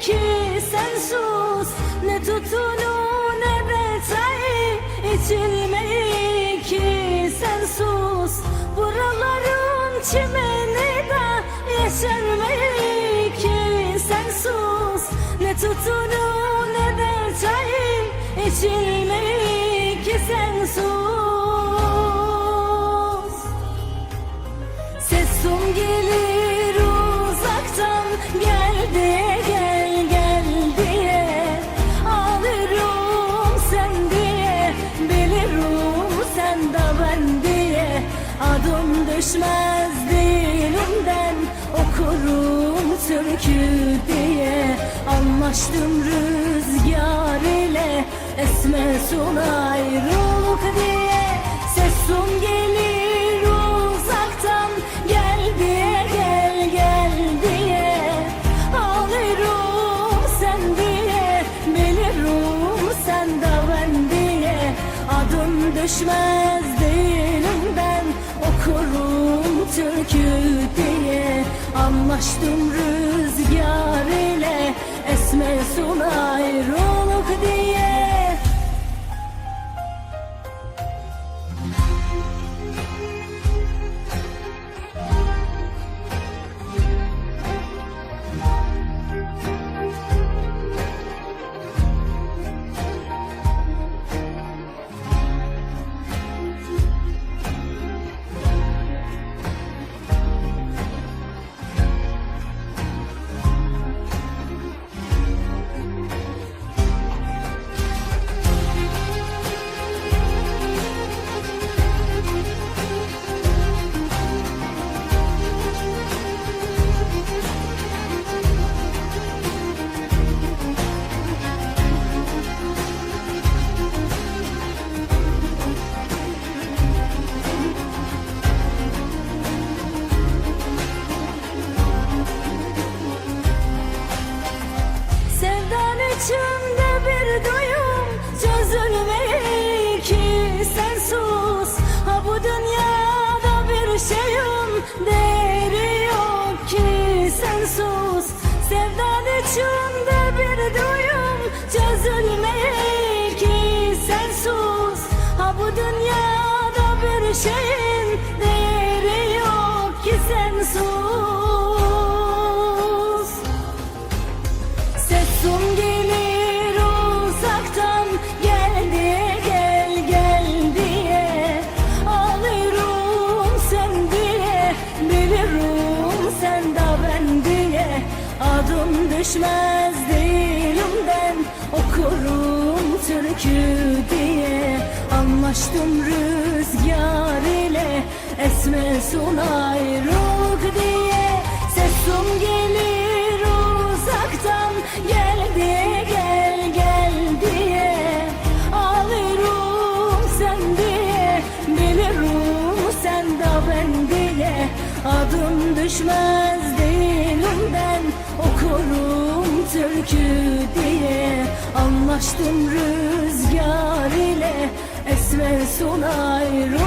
ki sen Ne tutunu ne de çayı içilmeyi ki sen Buraların çimeni de yeşermeyi ki sen Ne tutunu ne de çayı içilmeyi ki sen sus. Sesim gelir Adım düşmez dilimden okurum türkü diye. Anlaştım rüzgar ile esmesun ayrılık diye. Sesim gelir uzaktan gel diye gel gel diye. Ağlarım sen diye bilirim sen de ben diye. Adım düşmez dilimden okurum türkü diye. Anlaştım rüzgar ile. Esmesun ayrılık değeri yok ki sen sus. Sevdan içimde bir duyum çözülmeyi ki sen sus. Ha bu dünyada bir şeyin Düşmez dilimden okurum türkü diye. Anlaştım rüzgar ile esmesun ayrılık diye. Sesim gelir uzaktan gel diye gel gel diye. Ağlarım sen diye bilirim sen de ben diye. Adım düşmez dilimden okurum türkü diye Anlaştım rüzgar ile esmer sun ayrı